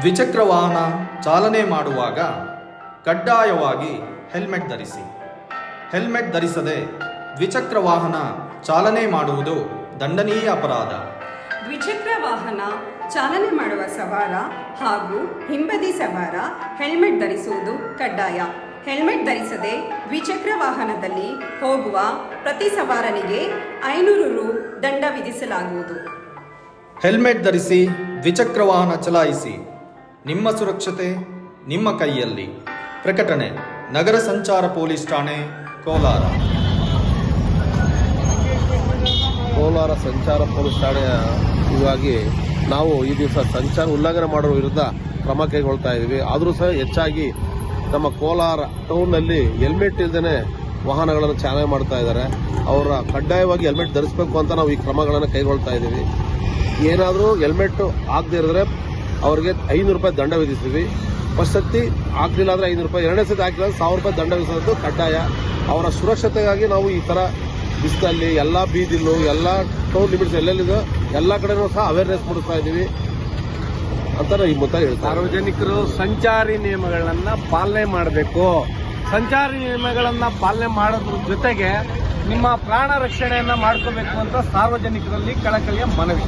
ದ್ವಿಚಕ್ರ ವಾಹನ ಚಾಲನೆ ಮಾಡುವಾಗ ಕಡ್ಡಾಯವಾಗಿ ಹೆಲ್ಮೆಟ್ ಧರಿಸಿ. ಹೆಲ್ಮೆಟ್ ಧರಿಸದೆ ದ್ವಿಚಕ್ರ ವಾಹನ ಚಾಲನೆ ಮಾಡುವುದು ದಂಡನೀಯ ಅಪರಾಧ. ದ್ವಿಚಕ್ರ ವಾಹನ ಚಾಲನೆ ಮಾಡುವ ಸವಾರ ಹಾಗೂ ಹಿಂಬದಿ ಸವಾರ ಹೆಲ್ಮೆಟ್ ಧರಿಸುವುದು ಕಡ್ಡಾಯ. ಹೆಲ್ಮೆಟ್ ಧರಿಸದೆ ದ್ವಿಚಕ್ರ ವಾಹನದಲ್ಲಿ ಹೋಗುವ ಪ್ರತಿ ಸವಾರನಿಗೆ ಐನೂರು ರು ದಂಡ ವಿಧಿಸಲಾಗುವುದು. ಹೆಲ್ಮೆಟ್ ಧರಿಸಿ ದ್ವಿಚಕ್ರ ವಾಹನ ಚಲಾಯಿಸಿ ನಿಮ್ಮ ಸುರಕ್ಷತೆ ನಿಮ್ಮ ಕೈಯಲ್ಲಿ. ಪ್ರಕಟಣೆ, ನಗರ ಸಂಚಾರ ಪೊಲೀಸ್ ಠಾಣೆ, ಕೋಲಾರ. ಕೋಲಾರ ಸಂಚಾರ ಪೊಲೀಸ್ ಠಾಣೆಯ ಇವಾಗಿ ನಾವು ಈ ದಿವಸ ಸಂಚಾರ ಉಲ್ಲಂಘನೆ ಮಾಡೋ ವಿರುದ್ಧ ಕ್ರಮ ಕೈಗೊಳ್ತಾ ಇದ್ದೀವಿ. ಆದರೂ ಸಹ ಹೆಚ್ಚಾಗಿ ನಮ್ಮ ಕೋಲಾರ ಟೌನ್ನಲ್ಲಿ ಹೆಲ್ಮೆಟ್ ಇಲ್ಲದೇ ವಾಹನಗಳನ್ನು ಚಾಲನೆ ಮಾಡ್ತಾ ಇದ್ದಾರೆ. ಅವರ ಕಡ್ಡಾಯವಾಗಿ ಹೆಲ್ಮೆಟ್ ಧರಿಸಬೇಕು ಅಂತ ನಾವು ಈ ಕ್ರಮಗಳನ್ನು ಕೈಗೊಳ್ತಾ ಇದ್ದೀವಿ. ಏನಾದರೂ ಹೆಲ್ಮೆಟ್ ಆಗದೆ ಇರಿದ್ರೆ ಅವ್ರಿಗೆ ಐನೂರು ರೂಪಾಯಿ ದಂಡ ವಿಧಿಸ್ತೀವಿ ಫಸ್ಟ್ ಸತಿ ಹಾಕ್ಲಿಲ್ಲ ಅಂದ್ರೆ ಐನೂರು ರೂಪಾಯಿ, ಎರಡನೇ ಸತಿ ಹಾಕಿಲ್ಲ ಸಾವಿರ ರೂಪಾಯಿ ದಂಡ ವಿಧಿಸೋದು ಕಡ್ಡಾಯ. ಅವರ ಸುರಕ್ಷತೆಗಾಗಿ ನಾವು ಈ ಥರ ಬಿಸಿಲಲ್ಲಿ ಎಲ್ಲ ಬೀದಿಲು, ಎಲ್ಲ ಟೌನ್ ಲಿಮಿಟ್ಸ್ ಎಲ್ಲೆಲ್ಲಿದೆ ಎಲ್ಲ ಕಡೆನೂ ಸಹ ಅವೇರ್ನೆಸ್ ಮೂಡಿಸ್ತಾ ಇದ್ದೀವಿ. ಅಂತ ಈ ಮುತ್ತ ಸಾರ್ವಜನಿಕರು ಸಂಚಾರಿ ನಿಯಮಗಳನ್ನ ಪಾಲನೆ ಮಾಡಬೇಕು. ಸಂಚಾರಿ ನಿಯಮಗಳನ್ನ ಪಾಲನೆ ಮಾಡೋದ್ರ ಜೊತೆಗೆ ನಿಮ್ಮ ಪ್ರಾಣ ರಕ್ಷಣೆಯನ್ನ ಮಾಡ್ಕೋಬೇಕು ಅಂತ ಸಾರ್ವಜನಿಕರಲ್ಲಿ ಕಳಕಳಿಯ ಮನವಿ.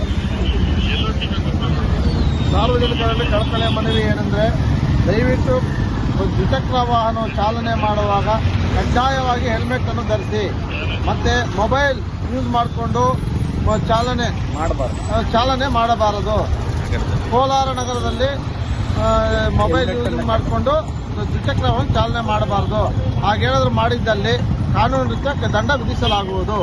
ಸಾರ್ವಜನಿಕರಲ್ಲಿ ಕಳಕಳಿಯ ಮನವಿ ಏನಂದರೆ ದಯವಿಟ್ಟು ದ್ವಿಚಕ್ರ ವಾಹನ ಚಾಲನೆ ಮಾಡುವಾಗ ಕಡ್ಡಾಯವಾಗಿ ಹೆಲ್ಮೆಟ್ ಅನ್ನು ಧರಿಸಿ ಮತ್ತೆ ಮೊಬೈಲ್ ಯೂಸ್ ಮಾಡಿಕೊಂಡು ಚಾಲನೆ ಮಾಡಬಾರ್ದು. ಚಾಲನೆ ಮಾಡಬಾರದು. ಕೋಲಾರ ನಗರದಲ್ಲಿ ಮೊಬೈಲ್ ಯೂಸ್ ಮಾಡಿಕೊಂಡು ದ್ವಿಚಕ್ರ ವಾಹನ ಚಾಲನೆ ಮಾಡಬಾರದು. ಹಾಗೇನಾದರೂ ಮಾಡಿದ್ದಲ್ಲಿ ಕಾನೂನು ರೀತ್ಯ ದಂಡ ವಿಧಿಸಲಾಗುವುದು.